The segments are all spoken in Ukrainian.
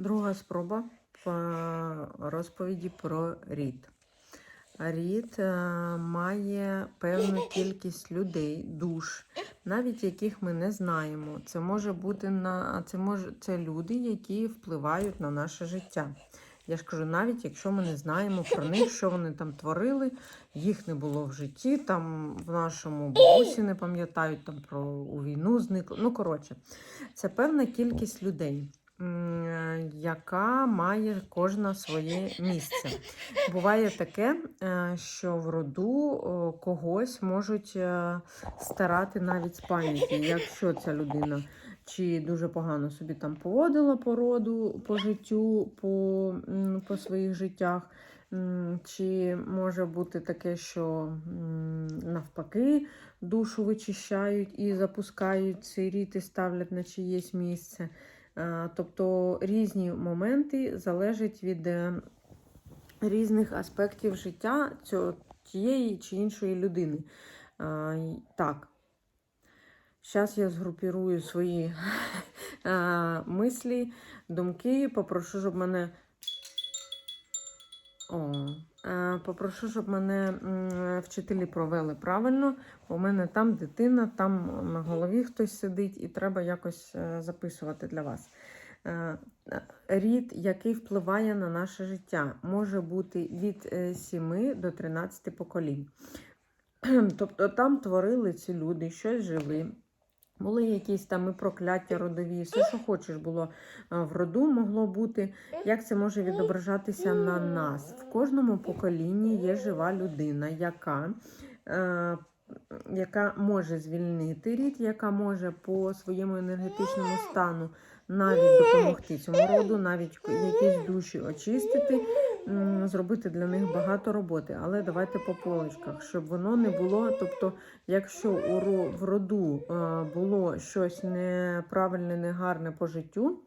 Друга спроба по розповіді про рід. Рід е, має певну кількість людей, душ, навіть яких ми не знаємо. Це може бути на це може це люди, які впливають на наше життя. Я ж кажу, навіть якщо ми не знаємо про них, що вони там творили, їх не було в житті, там в нашому бабусі не пам'ятають там про у війну зникли. Ну, коротше, це певна кількість людей, яка має кожна своє місце. Буває таке, е, що в роду когось можуть е, старати навіть з пам'яті, якщо ця людина чи дуже погано собі там поводила по роду, по життю, по, по своїх життях. Чи може бути таке, що навпаки душу вичищають і запускають цей рід і ставлять на чиєсь місце. Е, Тобто різні моменти залежать від е, різних аспектів життя тієї чи іншої людини. Е, Так. Зараз я згрупірую свої мислі, думки. Попрошу, щоб мене. О, попрошу, щоб мене вчителі провели правильно. У мене там дитина, там на голові хтось сидить, і треба якось е, записувати для вас. Е, е, Рід, який впливає на наше життя, може бути від 7 до 13 поколінь. Тобто там творили ці люди, щось жили. Були якісь там і прокляття родові, все, що хочеш було е, в роду, могло бути. Як це може відображатися на нас? В кожному поколінні є жива людина, яка, е, яка може звільнити рід, яка може по своєму енергетичному стану навіть допомогти цьому роду, навіть якісь душі очистити, зробити для них багато роботи. Але давайте по полочках, щоб воно не було. Тобто, якщо в роду було щось неправильне, негарне по життю.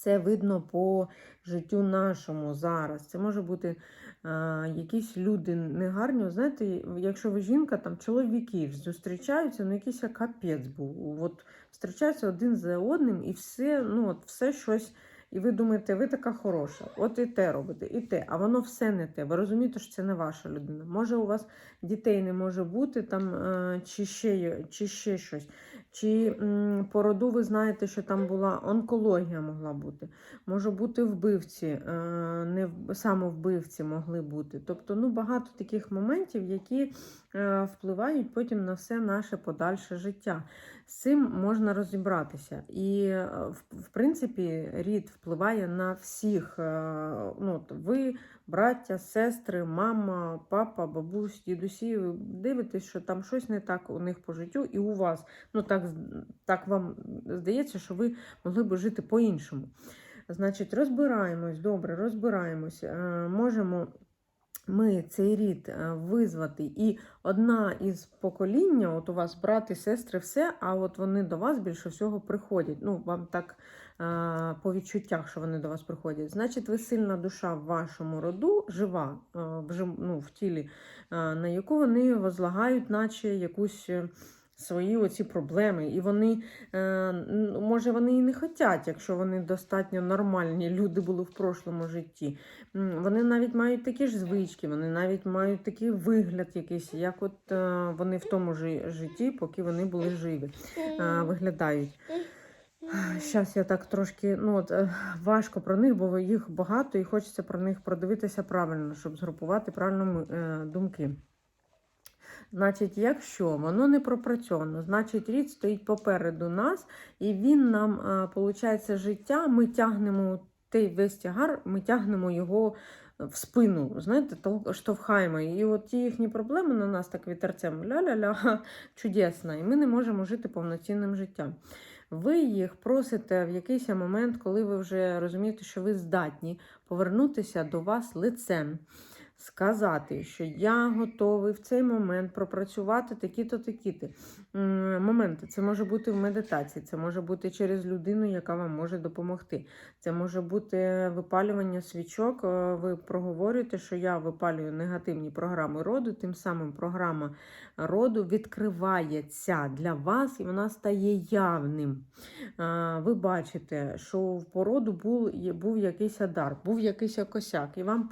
Це видно по життю нашому зараз. Це може бути е, якісь люди негарні. Знаєте, якщо ви жінка, там чоловіки зустрічаються, ну якийсь капець був. От зустрічаються один за одним, і все, ну от все щось. І ви думаєте, ви така хороша, от і те робите, і те, а воно все не те. Ви розумієте, що це не ваша людина. Може, у вас дітей не може бути там, е, чи ще, чи ще щось. Чи по роду ви знаєте, що там була онкологія могла бути. Може бути вбивці, е, не в- самовбивці могли бути. Тобто ну, багато таких моментів, які е, впливають потім на все наше подальше життя. З цим можна розібратися. І, е, в, принципі, рід впливає на всіх. Ну, ви, браття, сестри, мама, папа, бабусь, дідусі. Дивитесь, що там щось не так у них по життю, і у вас. Ну, так, з- так вам здається, що ви могли би жити по-іншому. Значить, розбираємось, добре, розбираємось. Е, Можемо ми цей рід е, визвати. І одна із покоління, от у вас брати, сестри, все, а от вони до вас більше всього приходять. Ну, вам так е, по відчуттях, що вони до вас приходять. Значить, ви сильна душа в вашому роду, жива ну, в тілі, на яку вони возлагають, наче якусь. Свої оці проблеми, і вони, е, може, вони і не хочуть, якщо вони достатньо нормальні люди були в прошлому житті. Вони навіть мають такі ж звички, вони навіть мають такий вигляд якийсь, як от е, вони в тому ж житті, поки вони були живі, е, виглядають. Зараз я так трошки ну от, важко про них, бо їх багато і хочеться про них продивитися правильно, щоб згрупувати правильно думки. Значить, якщо воно не пропрацьовано, значить рід стоїть попереду нас, і він нам, виходить, життя, ми тягнемо той весь тягар, ми тягнемо його в спину, знаєте, штовхаємо. І от ті їхні проблеми на нас так вітерцем ля-ля-ля, ха, чудесно, і ми не можемо жити повноцінним життям. Ви їх просите в якийсь момент, коли ви вже розумієте, що ви здатні повернутися до вас лицем сказати, що я готовий в цей момент пропрацювати такі-то, такі-то моменти. Це може бути в медитації, це може бути через людину, яка вам може допомогти. Це може бути випалювання свічок. Е, Ви проговорюєте, що я випалюю негативні програми роду, тим самим програма роду відкривається для вас і вона стає явним. Ви бачите, що в породу був, був якийсь дар, був якийсь косяк, і вам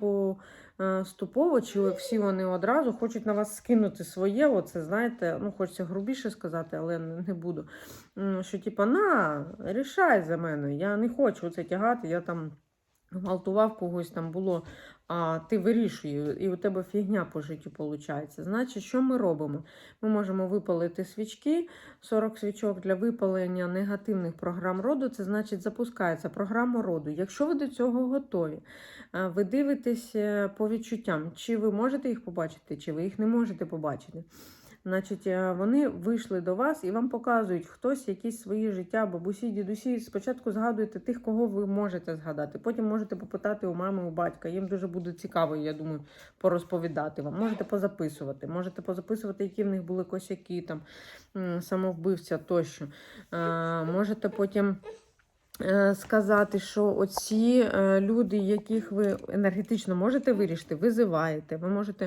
поступово, чи всі вони одразу хочуть на вас скинути своє, оце, знаєте, ну, хочеться грубіше сказати, але не буду. Що, типа, на, рішай за мене, я не хочу це тягати, я там гвалтував когось там було, а ти вирішує, і у тебе фігня по життю виходить. Значить, що ми робимо? Ми можемо випалити свічки, 40 свічок для випалення негативних програм роду, це значить запускається програма роду. Якщо ви до цього готові, е, ви дивитесь е, по відчуттям, чи ви можете їх побачити, чи ви їх не можете побачити. Значить, е, вони вийшли до вас і вам показують хтось якісь свої життя, бабусі, дідусі. Спочатку згадуєте тих, кого ви можете згадати. Потім можете попитати у мами, у батька. Їм дуже буде цікаво, я думаю, порозповідати вам. Можете позаписувати, можете позаписувати, які в них були косяки, там самовбивця тощо. Е, Можете потім. Е, Сказати, що оці е, люди, яких ви енергетично можете вирішити, визиваєте, ви можете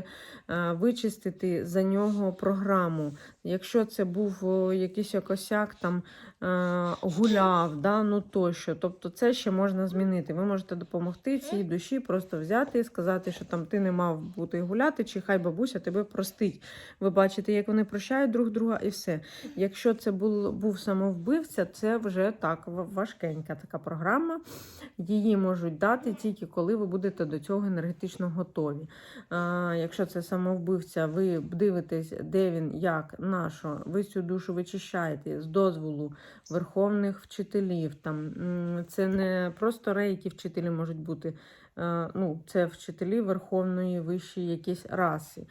е, вичистити за нього програму. Якщо це був якийсь косяк, там гуляв, да, ну тощо. Тобто це ще можна змінити. Ви можете допомогти цій душі, просто взяти і сказати, що там ти не мав бути гуляти, чи хай бабуся тебе простить. Ви бачите, як вони прощають друг друга, і все. Якщо це був, був самовбивця, це вже так ва- важкенька така програма. Її можуть дати тільки коли ви будете до цього енергетично готові. Якщо це самовбивця, ви дивитесь, де він, як, на що, ви цю душу вичищаєте з дозволу верховних вчителів. Там, це не просто рейки вчителі можуть бути. Ну, це вчителі Верховної вищої якісь раси,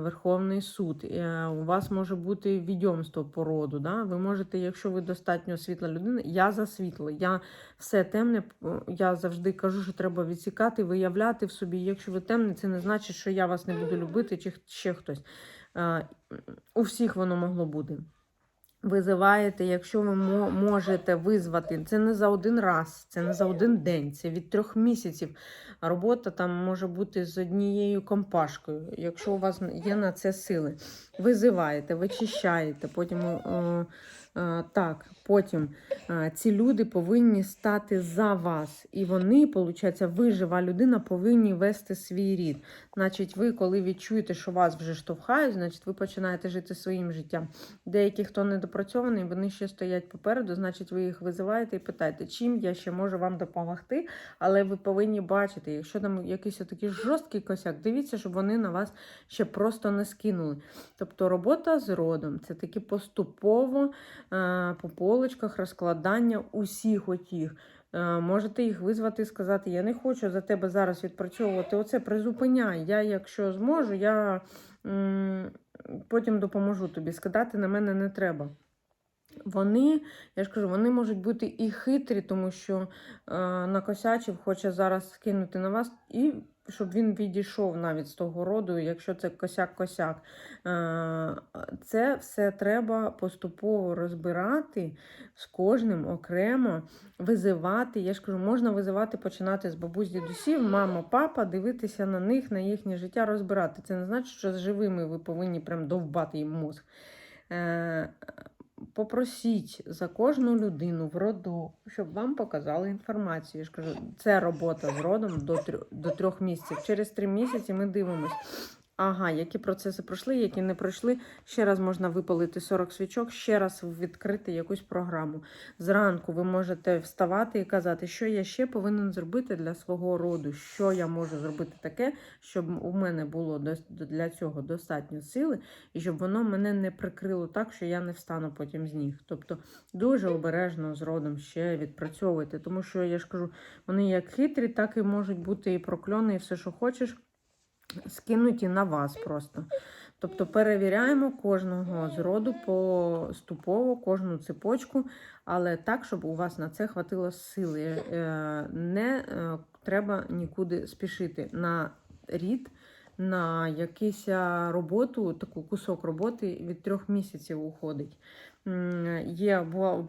Верховний суд. У вас може бути відьомство по роду. Да? Ви можете, якщо ви достатньо світла людина, я за світло, я все темне, я завжди кажу, що треба відсікати, виявляти в собі. Якщо ви темний, це не значить, що я вас не буду любити, чи ще хтось. У всіх воно могло бути. Визиваєте, якщо ви можете визвати, це не за один раз, це не за один день, це від трьох місяців. Робота там може бути з однією компашкою, якщо у вас є на це сили. Визиваєте, вичищаєте, потім. Е, е, так, потім е, ці люди повинні стати за вас. І вони, виходить, ви, жива людина, повинні вести свій рід. Значить, ви, коли відчуєте, що вас вже штовхають, значить, ви починаєте жити своїм життям. Деякі, хто недопрацьований, вони ще стоять попереду, значить, ви їх визиваєте і питаєте, чим я ще можу вам допомогти. Але ви повинні бачити, якщо там якийсь такий жорсткий косяк, дивіться, щоб вони на вас ще просто не скинули. Тобто робота з родом це таки поступово е, по полочках розкладання усіх отіх. Е, Можете їх визвати і сказати: Я не хочу за тебе зараз відпрацьовувати. Оце призупиняй. Я, якщо зможу, я потім допоможу тобі. Скидати на мене не треба. Вони, я ж кажу, вони можуть бути і хитрі, тому що е, накосячив, хоче зараз скинути на вас, і щоб він відійшов навіть з того роду, якщо це косяк-косяк. Е, це все треба поступово розбирати з кожним окремо, визивати. Я ж кажу, можна визивати, починати з бабусь, дідусів, мама, папа, дивитися на них, на їхнє життя, розбирати. Це не значить, що з живими ви повинні прям довбати їм мозг. Е, Попросіть за кожну людину в роду, щоб вам показали інформацію. Я ж кажу, це робота з родом до трьох, до трьох місяців. Через три місяці ми дивимось. Ага, які процеси пройшли, які не пройшли. Ще раз можна випалити 40 свічок, ще раз відкрити якусь програму. Зранку ви можете вставати і казати, що я ще повинен зробити для свого роду, що я можу зробити таке, щоб у мене було для цього достатньо сили, і щоб воно мене не прикрило так, що я не встану потім з ніг. Тобто дуже обережно з родом ще відпрацьовуйте, тому що я ж кажу, вони як хитрі, так і можуть бути і прокльони, і все, що хочеш скинуті на вас просто. Тобто перевіряємо кожного з роду поступово, кожну цепочку, але так, щоб у вас на це хватило сили. Е, Не е, треба нікуди спішити. На рід на якусь роботу, таку кусок роботи від трьох місяців уходить. Є,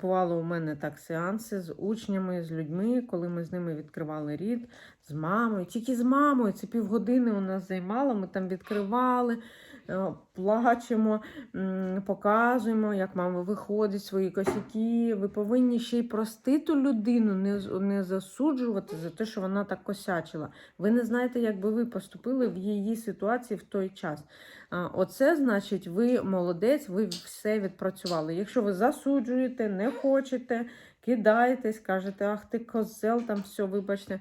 бували у мене так сеанси з учнями, з людьми, коли ми з ними відкривали рід, з мамою. Тільки з мамою, це півгодини у нас займало, ми там відкривали, плачемо, м, показуємо, як мама виходить, свої косяки. Ви повинні ще й простити людину, не, не засуджувати за те, що вона так косячила. Ви не знаєте, як би ви поступили в її ситуації в той час. Оце значить, ви молодець, ви все відпрацювали. Якщо ви засуджуєте, не хочете, кидаєтесь, кажете, ах ти козел, там все, вибачте.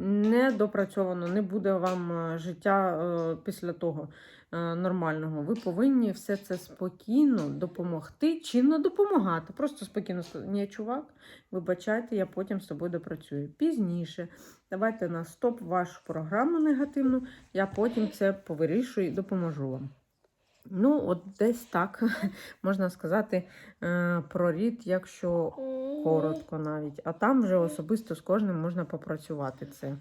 Не допрацьовано, не буде вам е, життя е, після того е, нормального. Ви повинні все це спокійно допомогти чи не допомагати. Просто спокійно сказати, ні, чувак, вибачайте, я потім з тобою допрацюю. Пізніше. Давайте на стоп вашу програму негативну, я потім це повирішую і допоможу вам. Ну, от десь так можна сказати е, про рід, якщо коротко навіть. А там вже особисто з кожним можна попрацювати це.